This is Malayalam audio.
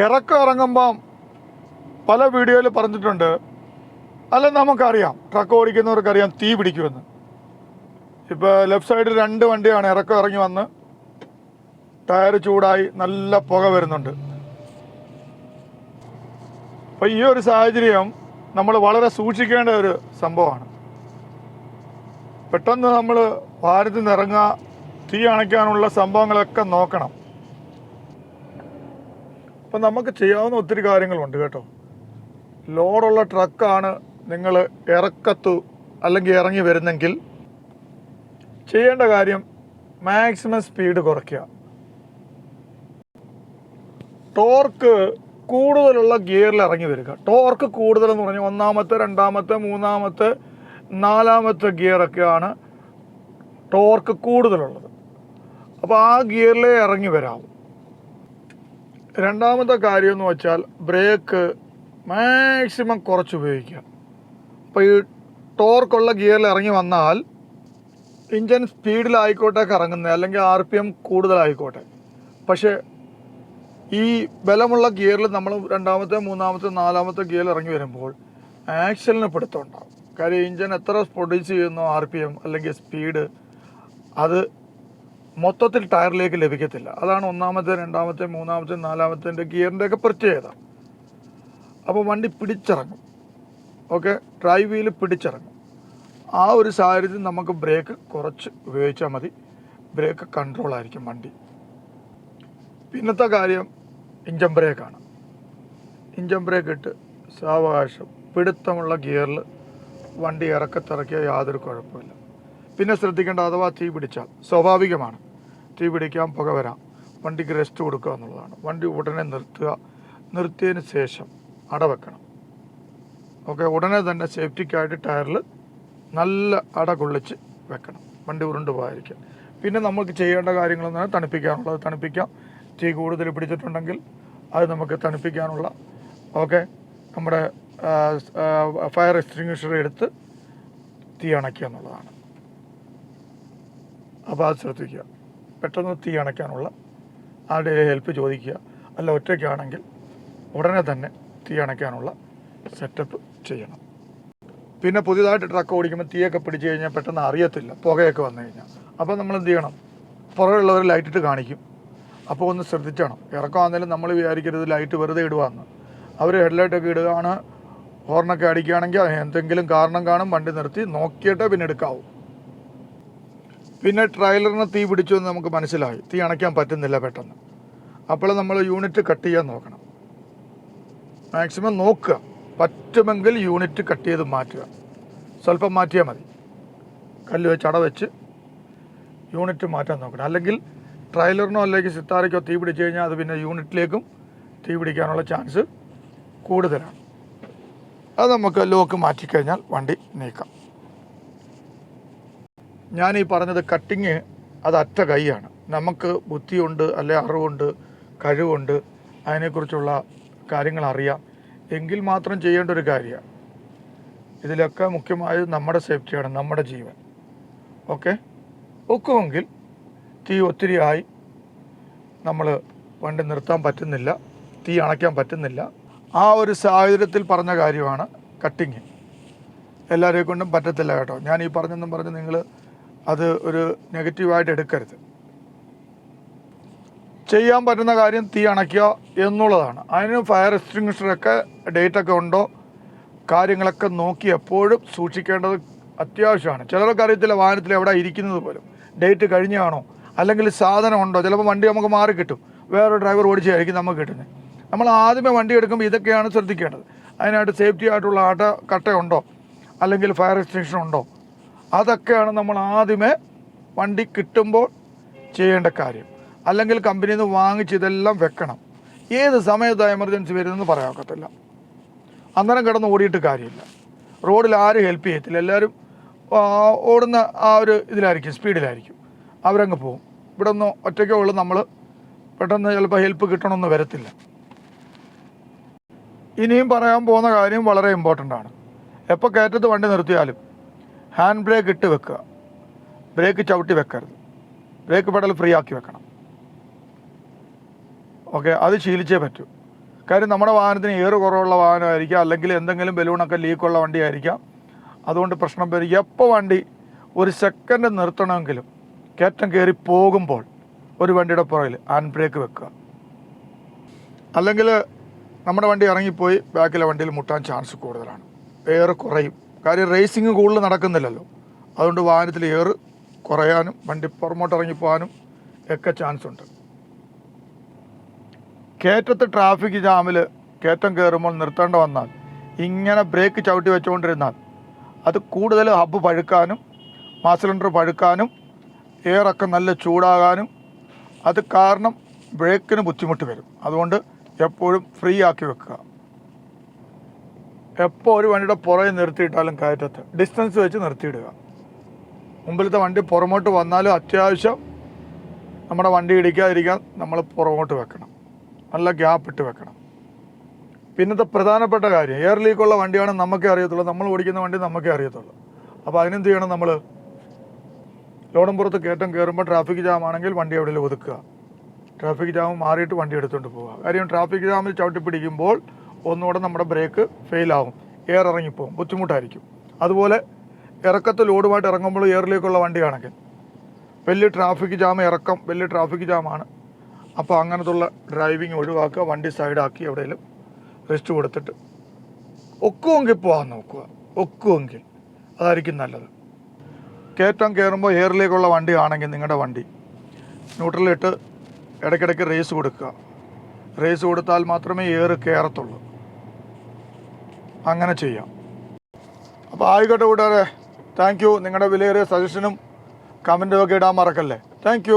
ഇറക്കം ഇറങ്ങുമ്പം പല വീഡിയോയിൽ പറഞ്ഞിട്ടുണ്ട്. അല്ല നമുക്കറിയാം. ട്രക്ക് ഓടിക്കുന്നവർക്കറിയാം തീ പിടിക്കുമെന്ന്. ഇപ്പോൾ ലെഫ്റ്റ് സൈഡിൽ രണ്ട് വണ്ടിയാണ് ഇറക്കം ഇറങ്ങി വന്ന് ടയർ ചൂടായി നല്ല പുക വരുന്നുണ്ട്. അപ്പോൾ ഈ ഒരു സാഹചര്യം നമ്മൾ വളരെ സൂക്ഷിക്കേണ്ട ഒരു സംഭവമാണ്. പെട്ടെന്ന് നമ്മൾ വാരത്തിൽ നിന്ന് ഇറങ്ങുക തീ അണയ്ക്കാനുള്ള സംഭവങ്ങളൊക്കെ നോക്കണം. അപ്പം നമുക്ക് ചെയ്യാവുന്ന ഒത്തിരി കാര്യങ്ങളുണ്ട് കേട്ടോ. ലോഡുള്ള ട്രക്കാണ് നിങ്ങൾ ഇറക്കത്തു അല്ലെങ്കിൽ ഇറങ്ങി വരുന്നെങ്കിൽ ചെയ്യേണ്ട കാര്യം മാക്സിമം സ്പീഡ് കുറയ്ക്കുക. ടോർക്ക് കൂടുതലുള്ള ഗിയറിൽ ഇറങ്ങി വരിക. ടോർക്ക് കൂടുതലെന്ന് പറഞ്ഞാൽ ഒന്നാമത്തെ രണ്ടാമത്തെ മൂന്നാമത്തെ നാലാമത്തെ ഗിയറൊക്കെയാണ് ടോർക്ക് കൂടുതലുള്ളത്. അപ്പോൾ ആ ഗിയറിലേ ഇറങ്ങി വരാവും രണ്ടാമത്തെ കാര്യം എന്ന് വെച്ചാൽ ബ്രേക്ക് മാക്സിമം കുറച്ച് ഉപയോഗിക്കുക. അപ്പോൾ ഈ ടോർക്കുള്ള ഗിയറിൽ ഇറങ്ങി വന്നാൽ ഇഞ്ചൻ സ്പീഡിലായിക്കോട്ടെ കറങ്ങുന്നത് അല്ലെങ്കിൽ ആർ പി എം കൂടുതലായിക്കോട്ടെ. പക്ഷേ ഈ ബലമുള്ള ഗിയറിൽ നമ്മൾ രണ്ടാമത്തെ മൂന്നാമത്തെ നാലാമത്തെ ഗിയറിൽ ഇറങ്ങി വരുമ്പോൾ ആക്സലിന് പിടുത്തം ഉണ്ടാകും കാര്യം ഇഞ്ചൻ എത്ര പ്രൊഡ്യൂസ് ചെയ്യുന്നു ആർ പി എം അല്ലെങ്കിൽ സ്പീഡ് അത് മൊത്തത്തിൽ ടയറിലേക്ക് ലഭിക്കത്തില്ല. അതാണ് ഒന്നാമത്തെ രണ്ടാമത്തെ മൂന്നാമത്തെ നാലാമത്തെ ഗിയറിന്റെ ഒക്കെ പ്രത്യേകത. അപ്പോൾ വണ്ടി പിടിച്ചിറങ്ങും. ഓക്കെ ഡ്രൈവ് വീൽ പിടിച്ചിറങ്ങും. ആ ഒരു സാഹചര്യത്തിൽ നമുക്ക് ബ്രേക്ക് കുറച്ച് ഉപയോഗിച്ചാൽ മതി. ബ്രേക്ക് കൺട്രോൾ ആയിരിക്കും വണ്ടി. പിന്നത്തെ കാര്യം ഇഞ്ചൻ ബ്രേക്കാണ് ഇഞ്ചൻ ബ്രേക്ക് ഇട്ട് സാവകാശം പിടുത്തമുള്ള ഗിയറിൽ വണ്ടി ഇറക്കത്തിറക്കിയാൽ യാതൊരു കുഴപ്പമില്ല പിന്നെ ശ്രദ്ധിക്കേണ്ട അഥവാ തീ പിടിച്ചാൽ സ്വാഭാവികമാണ്. തീ പിടിക്കാൻ പുക വരാം. വണ്ടിക്ക് റെസ്റ്റ് കൊടുക്കുക എന്നുള്ളതാണ്. വണ്ടി ഉടനെ നിർത്തുക. നിർത്തിയതിന് ശേഷം അടവെക്കണം ഓക്കെ ഉടനെ തന്നെ സേഫ്റ്റിക്കായിട്ട് ടയറിൽ നല്ല അട കൊള്ളിച്ച് വെക്കണം. വണ്ടി ഉരുണ്ട് പോകാതിരിക്കുക പിന്നെ നമുക്ക് ചെയ്യേണ്ട കാര്യങ്ങളെന്ന് പറഞ്ഞാൽ തണുപ്പിക്കാനുള്ളത് തണുപ്പിക്കാം. തീ കൂടുതൽ പിടിച്ചിട്ടുണ്ടെങ്കിൽ അത് നമുക്ക് തണുപ്പിക്കാനുള്ള ഓക്കെ നമ്മുടെ ഫയർ എക്സ്റ്റിങ്ഷർ എടുത്ത് തീ അണയ്ക്കുക എന്നുള്ളതാണ്. അപ്പോൾ അത് ശ്രദ്ധിക്കുക പെട്ടെന്ന് തീ അണയ്ക്കാനുള്ള ആരുടെ ഹെൽപ്പ് ചോദിക്കുക. അല്ല ഒറ്റയ്ക്കാണെങ്കിൽ ഉടനെ തന്നെ തീ അണയ്ക്കാനുള്ള സെറ്റപ്പ് ചെയ്യണം. പിന്നെ പുതിയതായിട്ട് ട്രക്ക് ഓടിക്കുമ്പോൾ തീയൊക്കെ പിടിച്ചു കഴിഞ്ഞാൽ പെട്ടെന്ന് അറിയത്തില്ല. പുകയൊക്കെ വന്നു കഴിഞ്ഞാൽ അപ്പോൾ നമ്മൾ എന്ത് ചെയ്യണം? പുറകുള്ളവർ ലൈറ്റിട്ട് കാണിക്കും. അപ്പോൾ ഒന്ന് ശ്രദ്ധിച്ചണം. ഇറക്കമാണെങ്കിലും നമ്മൾ വിചാരിക്കരുത് ലൈറ്റ് വെറുതെ ഇടുവാന്ന്. അവർ ഹെഡ്ലൈറ്റൊക്കെ ഇടുകയാണ്. ഹോർണൊക്കെ അടിക്കുകയാണെങ്കിൽ എന്തെങ്കിലും കാരണം കാണും. വണ്ടി നിർത്തി നോക്കിയിട്ടേ പിന്നെ എടുക്കാവൂ. പിന്നെ ട്രailerന് തീ പിടിച്ചു എന്ന് നമുക്ക് മനസ്സിലായി. തീ അണയ്ക്കാൻ പറ്റുന്നില്ല പെട്ടെന്ന്. അപ്പോൾ നമ്മൾ യൂണിറ്റ് കട്ട് ചെയ്യാൻ നോക്കണം. മാക്സിമം നോക്കുക. പറ്റുമെങ്കിൽ യൂണിറ്റ് കട്ട് ചെയ്ത് മാറ്റുക. സ്വല്പം മാറ്റിയാൽ മതി. കല്ല് വെച്ച് അട വെച്ച് യൂണിറ്റ് മാറ്റാൻ നോക്കണം. അല്ലെങ്കിൽ ട്രൈലറിനോ അല്ലെങ്കിൽ സിത്താരയ്ക്കോ തീ പിടിച്ചു കഴിഞ്ഞാൽ അത് പിന്നെ യൂണിറ്റിലേക്കും തീ പിടിക്കാനുള്ള ചാൻസ് കൂടുതലാണ്. അത് നമുക്ക് ലോക്ക് മാറ്റിക്കഴിഞ്ഞാൽ വണ്ടി നീക്കാം. ഞാൻ ഈ പറഞ്ഞത് കട്ടിങ് അത് അറ്റ കൈയാണ്. നമുക്ക് ബുദ്ധിയുണ്ട് അല്ലെ അറിവുണ്ട് കഴിവുണ്ട് അതിനെക്കുറിച്ചുള്ള കാര്യങ്ങൾ അറിയാം. എങ്കിൽ മാത്രം ചെയ്യേണ്ട ഒരു കാര്യമാണ് ഇതിലൊക്കെ മുഖ്യമായത് നമ്മുടെ സേഫ്റ്റിയാണ് നമ്മുടെ ജീവൻ. ഓക്കെ ഒക്കുമെങ്കിൽ തീ ഒത്തിരി ആയി നമ്മൾ വണ്ടി നിർത്താൻ പറ്റുന്നില്ല തീ അണയ്ക്കാൻ പറ്റുന്നില്ല. ആ ഒരു സാഹചര്യത്തിൽ പറഞ്ഞ കാര്യമാണ് കട്ടിങ് എല്ലാവരെയും കൊണ്ടും പറ്റത്തില്ല കേട്ടോ. ഞാൻ ഈ പറഞ്ഞെന്നും പറഞ്ഞ് നിങ്ങൾ അത് ഒരു നെഗറ്റീവായിട്ട് എടുക്കരുത്. ചെയ്യാൻ പറ്റുന്ന കാര്യം തീ അണയ്ക്കുക എന്നുള്ളതാണ്. അതിന് ഫയർ എക്സ്റ്റിങ്ഷറൊക്കെ ഡേറ്റൊക്കെ ഉണ്ടോ? കാര്യങ്ങളൊക്കെ നോക്കി എപ്പോഴും സൂക്ഷിക്കേണ്ടത് അത്യാവശ്യമാണ്. ചിലർക്ക് അറിയത്തില്ല വാഹനത്തിൽ എവിടെ ഇരിക്കുന്നത് പോലും. ഡേറ്റ് കഴിഞ്ഞാണോ? അല്ലെങ്കിൽ സാധനം ഉണ്ടോ? ചിലപ്പോൾ വണ്ടി നമുക്ക് മാറി കിട്ടും. വേറെ ഡ്രൈവർ ഓടിച്ചായിരിക്കും നമുക്ക് കിട്ടുന്നത്. നമ്മൾ ആദ്യമേ വണ്ടി എടുക്കുമ്പോൾ ഇതൊക്കെയാണ് ശ്രദ്ധിക്കേണ്ടത്. അതിനായിട്ട് സേഫ്റ്റി ആയിട്ടുള്ള ആട്ട കട്ടയുണ്ടോ അല്ലെങ്കിൽ ഫയർ എക്സ്റ്റിങ്ഷൻ ഉണ്ടോ? അതൊക്കെയാണ് നമ്മൾ ആദ്യമേ വണ്ടി കിട്ടുമ്പോൾ ചെയ്യേണ്ട കാര്യം. അല്ലെങ്കിൽ കമ്പനിയിൽ നിന്ന് വാങ്ങിച്ച് ഇതെല്ലാം വെക്കണം. ഏത് സമയത്ത് എമർജൻസി വരുന്നെന്ന് പറയാക്കത്തില്ല അന്നേരം കിടന്ന് ഓടിയിട്ട് കാര്യമില്ല. റോഡിൽ ആരും ഹെൽപ്പ് ചെയ്യത്തില്ല. എല്ലാവരും ഓടുന്ന ആ ഒരു ഇതിലായിരിക്കും സ്പീഡിലായിരിക്കും അവരങ്ങ് പോകും ഇവിടെ നിന്ന് ഒറ്റയ്ക്കേ ഉള്ളൂ നമ്മൾ. പെട്ടെന്ന് ചിലപ്പോൾ ഹെൽപ്പ് കിട്ടണമെന്ന് വരത്തില്ല. ഇനിയും പറയാൻ പോകുന്ന കാര്യം വളരെ ഇമ്പോർട്ടന്റ് ആണ്. എപ്പോൾ കയറ്റത്ത് വണ്ടി നിർത്തിയാലും ഹാൻഡ് ബ്രേക്ക് ഇട്ട് വെക്കുക. ബ്രേക്ക് ചവിട്ടി വെക്കരുത്. ബ്രേക്ക് പെഡൽ ഫ്രീ ആക്കി വെക്കണം. ഓക്കെ അത് ശീലിച്ചേ പറ്റൂ. കാര്യം നമ്മുടെ വാഹനത്തിന് ഏറ് കുറവുള്ള വാഹനമായിരിക്കാം. അല്ലെങ്കിൽ എന്തെങ്കിലും ബലൂണൊക്കെ ലീക്കുള്ള വണ്ടിയായിരിക്കാം. അതുകൊണ്ട് പ്രശ്നം വരും എപ്പോൾ വണ്ടി ഒരു സെക്കൻഡ് നിർത്തണമെങ്കിലും കയറ്റം കയറി പോകുമ്പോൾ ഒരു വണ്ടിയുടെ പുറകിൽ ഹാൻഡ് ബ്രേക്ക് വെക്കുക. അല്ലെങ്കിൽ നമ്മുടെ വണ്ടി ഇറങ്ങിപ്പോയി ബാക്കിലെ വണ്ടിയിൽ മുട്ടാൻ ചാൻസ് കൂടുതലാണ്. ഏറെ കുറയും. കാര്യം റേസിങ് കൂടുതൽ നടക്കുന്നില്ലല്ലോ. അതുകൊണ്ട് വാഹനത്തിൽ എയർ കുറയാനും വണ്ടി പുറമോട്ട് ഇറങ്ങിപ്പോകാനും ഒക്കെ ചാൻസ് ഉണ്ട്. കയറ്റത്ത് ട്രാഫിക് ജാമിൽ കയറ്റം കയറുമ്പോൾ നിർത്തേണ്ട വന്നാൽ ഇങ്ങനെ ബ്രേക്ക് ചവിട്ടി വെച്ചുകൊണ്ടിരുന്നാൽ അത് കൂടുതൽ ഹബ്ബ് പഴുക്കാനും മാസ് സിലിണ്ടർ പഴുക്കാനും എയറൊക്കെ നല്ല ചൂടാകാനും അത് കാരണം ബ്രേക്കിന് ബുദ്ധിമുട്ട് വരും. അതുകൊണ്ട് എപ്പോഴും ഫ്രീ ആക്കി വെക്കുക. എപ്പോൾ ഒരു വണ്ടിയുടെ പുറകെ നിർത്തിയിട്ടാലും കയറ്റത്ത്. ഡിസ്റ്റൻസ് വെച്ച് നിർത്തിയിടുക. മുമ്പിലത്തെ വണ്ടി പുറമോട്ട് വന്നാലും അത്യാവശ്യം നമ്മുടെ വണ്ടി ഇടിക്കാതിരിക്കാൻ നമ്മൾ പുറമോട്ട് വെക്കണം. നല്ല ഗ്യാപ്പ് ഇട്ട് വെക്കണം. പിന്നത്തെ പ്രധാനപ്പെട്ട കാര്യം എയർ ലീക്കുള്ള വണ്ടിയാണ് നമുക്കേ അറിയത്തുള്ളൂ. നമ്മൾ ഓടിക്കുന്ന വണ്ടി നമുക്കേ അറിയത്തുള്ളൂ. അപ്പോൾ അതിനെന്ത് ചെയ്യണം നമ്മൾ ലോഡും പുറത്ത് കയറ്റം കയറുമ്പോൾ ട്രാഫിക് ജാം ആണെങ്കിൽ വണ്ടി എവിടെയെങ്കിലും ഒതുക്കുക. ട്രാഫിക് ജാം മാറിയിട്ട് വണ്ടി എടുത്തുകൊണ്ട് പോവുക. കാര്യം ട്രാഫിക് ജാമിൽ ചവിട്ടി പിടിക്കുമ്പോൾ ഒന്നുകൂടെ നമ്മുടെ ബ്രേക്ക് ഫെയിലാവും. എയർ ഇറങ്ങിപ്പോകും ബുദ്ധിമുട്ടായിരിക്കും. അതുപോലെ ഇറക്കത്ത് ലോഡുമായിട്ട് ഇറങ്ങുമ്പോൾ എയറിലേക്കുള്ള വണ്ടിയാണെങ്കിൽ വലിയ ട്രാഫിക് ജാം ഇറക്കം വലിയ ട്രാഫിക് ജാമാണ്. അപ്പോൾ അങ്ങനത്തുള്ള ഡ്രൈവിങ് ഒഴിവാക്കുക വണ്ടി സൈഡാക്കി എവിടെയെങ്കിലും റെസ്റ്റ് കൊടുത്തിട്ട് ഒക്കുമെങ്കിൽ പോകാൻ നോക്കുക. ഒക്കുമെങ്കിൽ അതായിരിക്കും നല്ലത്. കയറ്റം കയറുമ്പോൾ എയറിലേക്കുള്ള വണ്ടി ആണെങ്കിൽ നിങ്ങളുടെ വണ്ടി. ന്യൂട്രലിട്ട് ഇടയ്ക്കിടയ്ക്ക് റേസ് കൊടുക്കുക. റേസ് കൊടുത്താൽ മാത്രമേ എയർ കയറത്തുള്ളൂ. അങ്ങനെ ചെയ്യാം. അപ്പോൾ ആയിക്കോട്ടെ കൂട്ടുകാരെ. താങ്ക് യു നിങ്ങളുടെ വിലയേറിയ സജഷനും കമന്റും ഒക്കെ ഇടാൻ മറക്കല്ലേ. താങ്ക്